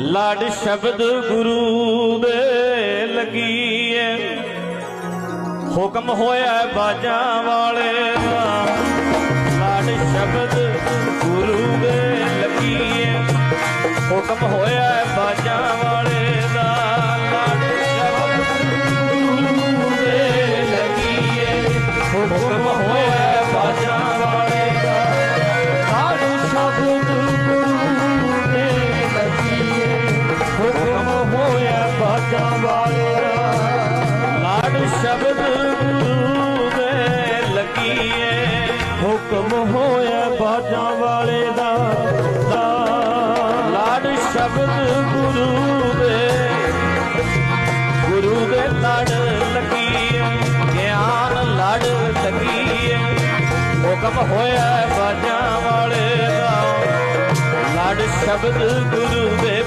ਲੜ ਸ਼ਬਦ ਗੁਰੂ ਦੇ ਲੱਗੀਏ। ਹੁਕਮ ਹੋਇਆ ਬਾਜਾਂ ਵਾਲੇ ਦਾ। ਲੜ ਸ਼ਬਦ ਗੁਰੂ ਦੇ ਲੱਗੀਏ। ਹੁਕਮ ਹੋਇਆ ਬਾਜਾਂ ਵਾਲੇ ਦਾ। ਲੜ ਸ਼ਬਦ ਗੁਰੂ ਦੇ ਲੱਗੀਏ। ਹੁਕਮ ਹੋਇਆ ਹੋਇਆ ਬਾਜਾਂ ਵਾਲੇ ਦਾ ਲਾਡ ਸ਼ਬਦ ਗੁਰੂ ਦੇ ਲੱਗੀਏ ਹੁਕਮ ਹੋਇਆ ਬਾਜਾਂ ਵਾਲੇ ਦਾ ਲਾਡ ਸ਼ਬਦ ਗੁਰੂ ਦੇ ਗੁਰੂ ਦੇ ਲਾਡ ਲੱਗੀਏ ਗਿਆਨ ਲਾਡ ਲੱਗੀਏ ਹੁਕਮ ਹੋਇਆ ਬਾਜਾਂ ਵਾਲੇ ਦਾ। ਲਾਡ ਸ਼ਬਦ ਗੁਰੂ ਦੇ